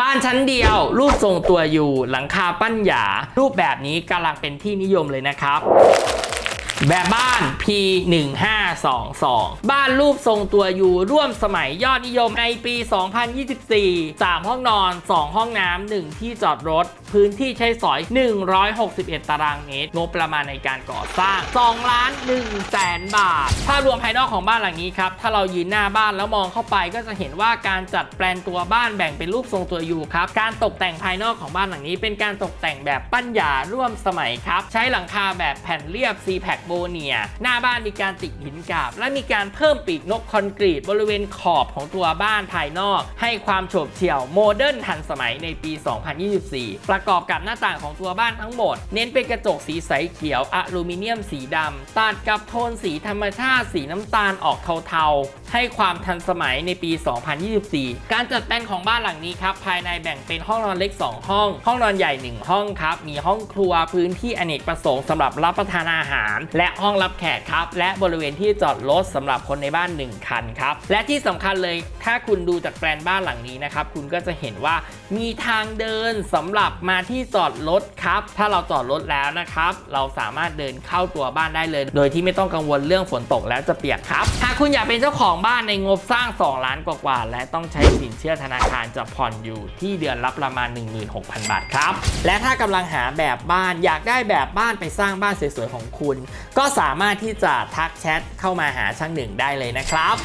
บ้านชั้นเดียว รูปทรงตัวอยู่หลังคาปั้นหยา รูปแบบนี้กำลังเป็นที่นิยมเลยนะครับ แบบบ้าน P 1 5 2 2 บ้านรูปทรงตัวอยู่ร่วมสมัยยอดนิยมในปี 2024 3 ห้องนอน 2 ห้องน้ำ1ที่จอดรถ พื้นที่ใช้สอย 161 ตารางเมตร งบประมาณในการก่อสร้าง 2 ล้าน1แสนบาทภารวมภายนอกของบ้านหลังนี้ครับ ถ้าเรายืนหน้าบ้านแล้วมองเข้าไปก็จะเห็นว่าการจัดแปลนตัวบ้านแบ่งเป็นรูปทรงตัวอยู่ครับ การตกแต่งภายนอกของบ้านหลังนี้ เป็นการตกแต่งแบบปั้นหยาร่วมสมัยครับ ใช้หลังคาแบบแผ่นเรียบ c p a c โบเนีย หน้าบ้านมีการติดหินกาบ และมีการเพิ่มปีกนกคอนกรีต บริเวณขอบของตัวบ้านภายนอก ให้ความโฉบเฉี่ยวโมเดิร์นทันสมัยในปี 2024 ประกอบกับหน้าต่างของตัวบ้านทั้งหมด เน้นเป็นกระจกสีใสเขียวอลูมิเนียมสีดำตัดกับโทนสีธรรมชาติสีน้ำตาลออกเทาๆ ให้ความทันสมัยในปี 2024 การจัดแต่งของบ้านหลังนี้ครับภายในแบ่งเป็นห้องนอนเล็ก 2 ห้อง ห้องนอนใหญ่ 1 ห้องครับมีห้องครัวพื้นที่อเนกประสงค์สำหรับรับประทานอาหารและห้องรับแขกครับ และบริเวณที่จอดรถสำหรับคนในบ้าน 1 คันครับ และที่สำคัญเลยถ้าคุณดูจากแปลนบ้านหลังนี้นะครับ คุณก็จะเห็นว่ามีทางเดินสำหรับมาที่จอดรถครับ ถ้าเราจอดรถแล้วนะครับ เราสามารถเดินเข้าตัวบ้านได้เลย โดยที่ไม่ต้องกังวลเรื่องฝนตกแล้วจะเปียกครับ หากคุณอยากเป็นเจ้าของบ้านในงบสร้าง 2 ล้านกว่าและต้องใช้สินเชื่อธนาคารจะผ่อนอยู่ที่เดือนละประมาณ 16,000 บาทครับ และถ้ากำลังหาแบบบ้านอยากได้แบบบ้านไปสร้างบ้านสวยๆของคุณก็สามารถที่จะทักแชทเข้ามาหาช่างหนึ่งได้เลยนะครับ